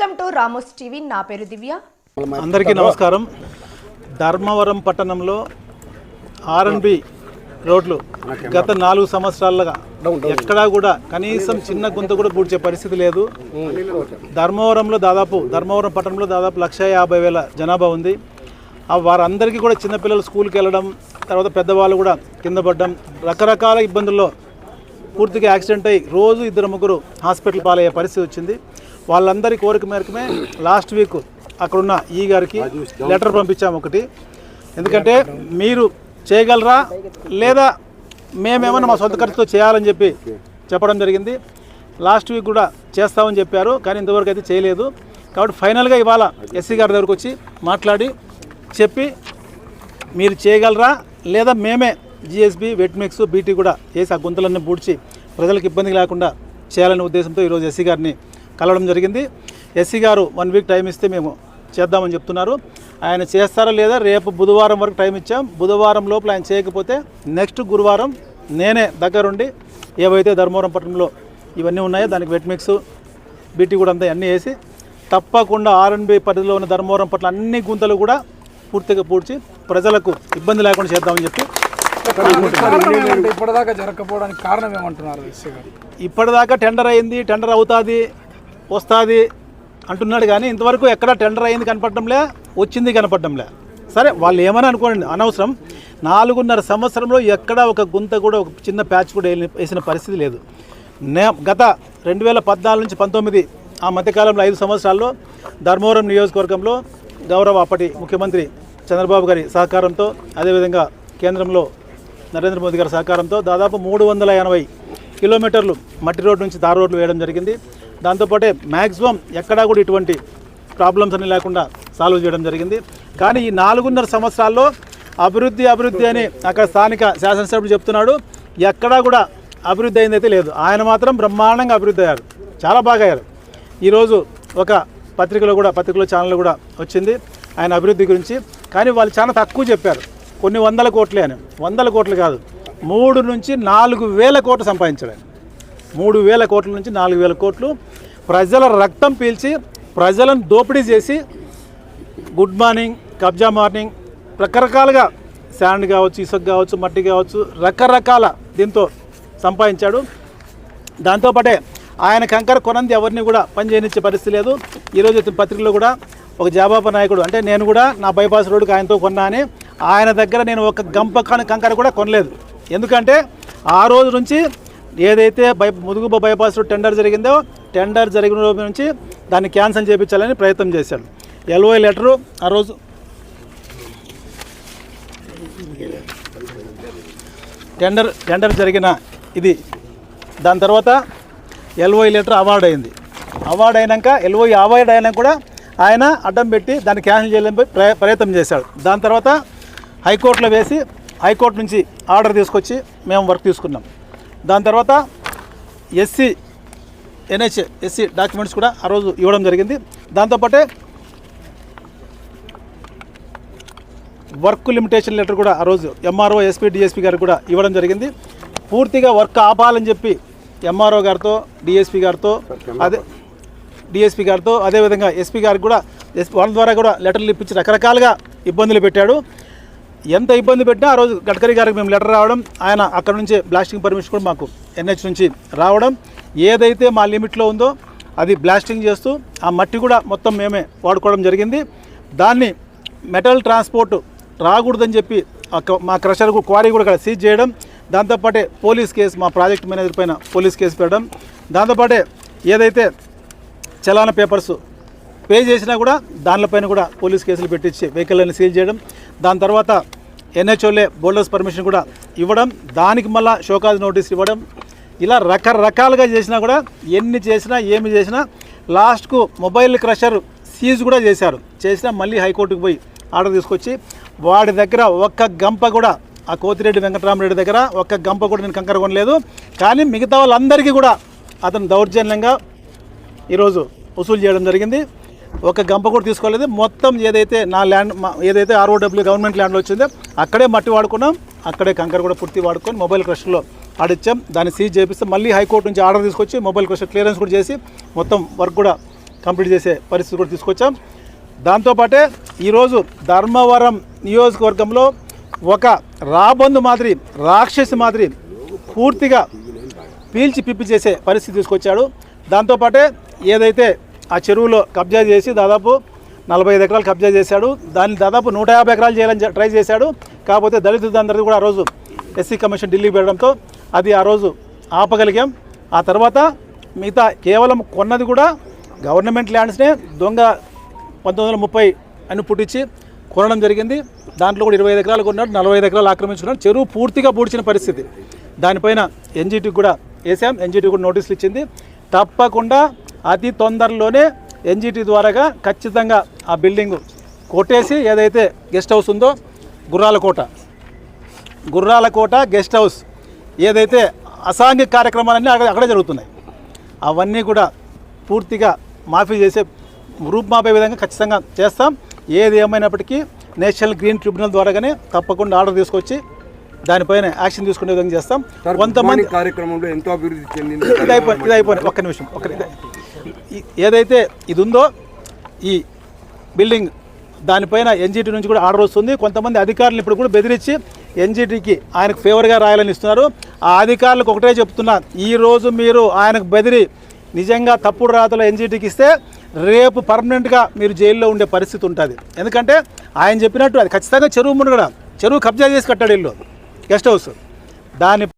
Welcome to Ramos TV. నా పేరు దివ్య. అందరికీ నమస్కారం. ధర్మవరం పట్టణంలో ఆర్ఎన్బి రోడ్లు గత నాలుగు సంవత్సరాలుగా ఎక్కడా కూడా కనీసం చిన్న గుంత కూడా పూడ్చే పరిస్థితి లేదు. ధర్మవరంలో దాదాపు ధర్మవరం పట్టణంలో దాదాపు లక్ష యాభై వేల జనాభా ఉంది. ఆ వారందరికీ కూడా చిన్నపిల్లలు స్కూల్కి వెళ్ళడం తర్వాత పెద్దవాళ్ళు కూడా కింద పడడం రకరకాల ఇబ్బందుల్లో పూర్తిగా యాక్సిడెంట్ అయ్యి రోజు ఇద్దరు ముగ్గురు హాస్పిటల్ పాలయ్యే పరిస్థితి వచ్చింది. వాళ్ళందరి కోరిక మేరకమే లాస్ట్ వీక్ అక్కడున్న ఈ గారికి లెటర్ పంపించాము ఒకటి. ఎందుకంటే మీరు చేయగలరా లేదా మేమేమన్నా మా సొంత ఖర్చుతో చేయాలని చెప్పి చెప్పడం జరిగింది. లాస్ట్ వీక్ కూడా చేస్తామని చెప్పారు కానీ ఇంతవరకు అయితే చేయలేదు. కాబట్టి ఫైనల్గా ఇవాళ ఎస్సీ గారి దగ్గరకు వచ్చి మాట్లాడి చెప్పి మీరు చేయగలరా లేదా మేమే జిఎస్బి వెట్మిక్స్ బీటీ కూడా చేసి ఆ గుంతలన్నీ పూడ్చి ప్రజలకు ఇబ్బంది లేకుండా చేయాలనే ఉద్దేశంతో ఈరోజు ఎస్సీ గారిని కలవడం జరిగింది. ఎస్సీ గారు వన్ వీక్ టైం ఇస్తే మేము చేద్దామని చెప్తున్నారు. ఆయన చేస్తారా లేదా రేపు బుధవారం వరకు టైం ఇచ్చాం. బుధవారం లోపల ఆయన చేయకపోతే నెక్స్ట్ గురువారం నేనే దగ్గరుండి ఏవైతే ధర్మవరం పట్టణంలో ఇవన్నీ ఉన్నాయో దానికి వెట్మిక్స్ బీటీ కూడా అంతా అన్నీ వేసి తప్పకుండా ఆర్ఎన్బి పరిధిలో ఉన్న ధర్మవరం పట్ల అన్ని గుంతలు కూడా పూర్తిగా పూడ్చి ప్రజలకు ఇబ్బంది లేకుండా చేద్దామని చెప్పి ఇప్పటిదాకా జరగకపోవడానికి కారణం ఏమంటున్నారు ఇప్పటిదాకా టెండర్ అయింది టెండర్ అవుతుంది. వస్తుంది అంటున్నాడు కానీ ఇంతవరకు ఎక్కడ టెండర్ అయింది కనపడడంలే వచ్చింది కనపడడంలే సరే వాళ్ళు ఏమని అనుకోండి అనవసరం. నాలుగున్నర సంవత్సరంలో ఎక్కడ ఒక గుంత కూడా ఒక చిన్న ప్యాచ్ కూడా వేసిన పరిస్థితి లేదు. నే గత రెండు వేల పద్నాలుగు నుంచి పంతొమ్మిది ఆ మధ్యకాలంలో ఐదు సంవత్సరాల్లో ధర్మవరం నియోజకవర్గంలో గౌరవ అప్పటి ముఖ్యమంత్రి చంద్రబాబు గారి సహకారంతో అదేవిధంగా కేంద్రంలో నరేంద్ర మోదీ గారి సహకారంతో దాదాపు మూడు వందల ఎనభై కిలోమీటర్లు మట్టి రోడ్డు నుంచి దారి రోడ్లు వేయడం జరిగింది. దాంతోపాటే మ్యాక్సిమం ఎక్కడా కూడా ఇటువంటి ప్రాబ్లమ్స్ అన్నీ లేకుండా సాల్వ్ చేయడం జరిగింది. కానీ ఈ నాలుగున్నర సంవత్సరాల్లో అభివృద్ధి అభివృద్ధి అని అక్కడ స్థానిక శాసనసభ్యుడు చెప్తున్నాడు. ఎక్కడా కూడా అభివృద్ధి అయిందైతే లేదు. ఆయన మాత్రం బ్రహ్మాండంగా అభివృద్ధి అయ్యారు. చాలా బాగా అయ్యారు. ఈరోజు ఒక పత్రికలో కూడా పత్రికలో ఛానల్ కూడా వచ్చింది ఆయన అభివృద్ధి గురించి. కానీ వాళ్ళు చాలా తక్కువ చెప్పారు. కొన్ని వందల కోట్లే అని. వందల కోట్లు కాదు. మూడు నుంచి నాలుగు వేల కోట్లు సంపాదించాడు ఆయన మూడు వేల కోట్ల నుంచి నాలుగు వేల కోట్లు. ప్రజల రక్తం పీల్చి ప్రజలను దోపిడీ చేసి గుడ్ మార్నింగ్ కబ్జా మార్నింగ్ రకరకాలుగా శాండ్ కావచ్చు ఇసుక కావచ్చు మట్టి కావచ్చు రకరకాల దీంతో సంపాదించాడు. దాంతోపాటే ఆయన కంకర కొనంది ఎవరిని కూడా పని చేయనిచ్చే పరిస్థితి లేదు. ఈరోజు వచ్చిన పత్రికలో కూడా ఒక జాబాబా నాయకుడు అంటే నేను కూడా నా బైపాస్ రోడ్డుకి ఆయనతో కొన్నా అని ఆయన దగ్గర నేను ఒక గంప కంకర కూడా కొనలేదు. ఎందుకంటే ఆ రోజు నుంచి ఏదైతే బై ముదుగు బైపాస్ రోడ్ టెండర్ జరిగిందో టెండర్ జరిగిన రోజు నుంచి దాన్ని క్యాన్సిల్ చేయించాలని ప్రయత్నం చేశాడు ఎల్ఓఐ లెటరు ఆ రోజు టెండర్ టెండర్ జరిగిన ఇది. దాని తర్వాత ఎల్ఓఐ లెటర్ అవార్డ్ అయింది. అవార్డు అయినాక ఎల్ఓఐ అవార్డ్ అయినా కూడా ఆయన అడ్డం పెట్టి దాన్ని క్యాన్సిల్ చేయలేని ప్రయత్నం చేశాడు. దాని తర్వాత హైకోర్టులో వేసి హైకోర్టు నుంచి ఆర్డర్ తీసుకొచ్చి మేము వర్క్ తీసుకున్నాం. దాని తర్వాత ఎస్సీ ఎన్హెచ్ ఎస్సీ డాక్యుమెంట్స్ కూడా ఆ రోజు ఇవ్వడం జరిగింది. దాంతోపాటే వర్క్ లిమిటేషన్ లెటర్ కూడా ఆ రోజు ఎంఆర్ఓ ఎస్పీ డిఎస్పీ గారికి కూడా ఇవ్వడం జరిగింది. పూర్తిగా వర్క్ ఆపాలని చెప్పి ఎంఆర్ఓ గారితో డిఎస్పీ గారితో అదే డిఎస్పీ గారితో అదేవిధంగా ఎస్పీ గారికి కూడా ఎస్ వాళ్ళ ద్వారా కూడా లెటర్లు ఇప్పించి రకరకాలుగా ఇబ్బందులు పెట్టాడు. ఎంత ఇబ్బంది పెట్టినా ఆ రోజు గడ్కరీ గారికి మేము లెటర్ రావడం ఆయన అక్కడ నుంచి బ్లాస్టింగ్ పర్మిషన్ కూడా మాకు ఎన్హెచ్ నుంచి రావడం. ఏదైతే మా లిమిట్లో ఉందో అది బ్లాస్టింగ్ చేస్తూ ఆ మట్టి కూడా మొత్తం మేమే వాడుకోవడం జరిగింది. దాన్ని మెటల్ ట్రాన్స్పోర్ట్ రాకూడదని చెప్పి మా క్రషర్ క్వారీ కూడా ఇక్కడ సీజ్ చేయడం. దాంతోపాటే పోలీస్ కేసు మా ప్రాజెక్ట్ మేనేజర్ పైన పోలీస్ కేసు పెట్టడం. దాంతోపాటే ఏదైతే చలాన పేపర్స్ పే చేసినా కూడా దానిపైన కూడా పోలీస్ కేసులు పెట్టించి వెహికల్ అని సీల్ చేయడం. దాని తర్వాత ఎన్హెచ్ఓలే బోల్డర్స్ పర్మిషన్ కూడా ఇవ్వడం దానికి మళ్ళీ షోకాజ్ నోటీస్ ఇవ్వడం ఇలా రకరకాలుగా చేసినా కూడా ఎన్ని చేసినా ఏమి చేసినా లాస్ట్కు మొబైల్ క్రషర్ సీజ్ కూడా చేశారు. చేసినా మళ్ళీ హైకోర్టుకు పోయి ఆర్డర్ తీసుకొచ్చి వాడి దగ్గర ఒక్క గంప కూడా ఆ కోతిరెడ్డి వెంకటరామరెడ్డి దగ్గర ఒక్క గంప కూడా నేను కంకర కొనలేదు. కానీ మిగతా వాళ్ళందరికీ కూడా అతను దౌర్జన్యంగా ఈరోజు వసూలు చేయడం జరిగింది. ఒక గంప కూడా తీసుకోలేదు. మొత్తం ఏదైతే నా ల్యాండ్ మా- ఏదైతే ఆర్ఓడబ్ల్యూ గవర్నమెంట్ ల్యాండ్లో వచ్చిందో అక్కడే మట్టి వాడుకున్నాం. అక్కడే కంకర కూడా పూర్తి వాడుకొని మొబైల్ క్రష్లో ఆడిచ్చాం. దాన్ని సీజ్ చేపిస్తే మళ్ళీ హైకోర్టు నుంచి ఆర్డర్ తీసుకొచ్చి మొబైల్ క్రష్ క్లియరెన్స్ కూడా చేసి మొత్తం వర్క్ కూడా కంప్లీట్ చేసే పరిస్థితి కూడా తీసుకొచ్చాం. దాంతోపాటే ఈరోజు ధర్మవరం నియోజకవర్గంలో ఒక రాబందు మాదిరి రాక్షసి మాదిరి పూర్తిగా పీల్చి పిప్పి చేసే పరిస్థితి తీసుకొచ్చాడు. దాంతోపాటే ఏదైతే ఆ చెరువులో కబ్జా చేసి దాదాపు నలభై ఐదు ఎకరాలు కబ్జా చేశాడు. దాన్ని దాదాపు నూట యాభై ఎకరాలు చేయాలని ట్రై చేశాడు. కాకపోతే దళితులందరిది కూడా ఆ రోజు ఎస్సీ కమిషన్ ఢిల్లీకి వెళ్ళడంతో అది ఆ రోజు ఆపగలిగాం. ఆ తర్వాత మిగతా కేవలం కొన్నది కూడా గవర్నమెంట్ ల్యాండ్స్నే దొంగ పంతొమ్మిది వందల ముప్పై అని పుట్టించి కొనడం జరిగింది. దాంట్లో కూడా ఇరవై ఐదు ఎకరాలు కొన్నాడు నలభై ఐదు ఎకరాలు ఆక్రమించుకున్నాడు. చెరువు పూర్తిగా పూడ్చిన పరిస్థితి. దానిపైన ఎన్జిటికి కూడా వేసాం ఎన్జిటి కూడా నోటీసులు ఇచ్చింది. తప్పకుండా అతి తొందరలోనే ఎన్జిటి ద్వారాగా ఖచ్చితంగా ఆ బిల్డింగ్ కొట్టేసి ఏదైతే గెస్ట్ హౌస్ ఉందో గుర్రాల కోట గుర్రాల కోట గెస్ట్ హౌస్ ఏదైతే అసాంఘిక కార్యక్రమాలన్నీ అక్కడ అక్కడే జరుగుతున్నాయి. అవన్నీ కూడా పూర్తిగా మాఫీ చేసే గ్రూప్ మాపే విధంగా ఖచ్చితంగా చేస్తాం. ఏది ఏమైనప్పటికీ నేషనల్ గ్రీన్ ట్రిబ్యునల్ ద్వారాగానే తప్పకుండా ఆర్డర్ తీసుకొచ్చి దానిపైన యాక్షన్ తీసుకునే విధంగా చేస్తాం. కొంతమంది కార్యక్రమంలో ఎంతో అభివృద్ధి చెందింది. ఇది అయిపోయింది ఇది అయిపోయింది ఒక్క నిమిషం. ఒక్క ఏదైతే ఇది ఉందో ఈ బిల్డింగ్ దానిపైన ఎన్జీటీ నుంచి కూడా ఆర్డర్ వస్తుంది. కొంతమంది అధికారులు ఇప్పుడు కూడా బెదిరించి ఎన్జీటీకి ఆయనకు ఫేవర్గా రాయాలని ఇస్తున్నారు. ఆ అధికారులకు ఒకటే చెప్తున్నా ఈ రోజు మీరు ఆయనకు బెదిరి నిజంగా తప్పుడు రాతలు ఎన్జీటీకి ఇస్తే రేపు పర్మనెంట్గా మీరు జైల్లో ఉండే పరిస్థితి ఉంటుంది. ఎందుకంటే ఆయన చెప్పినట్టు అది ఖచ్చితంగా చెరువు మునగడ చెరువు కబ్జా చేసి కట్టాడు ఇల్లు గెస్ట్ హౌస్ దాని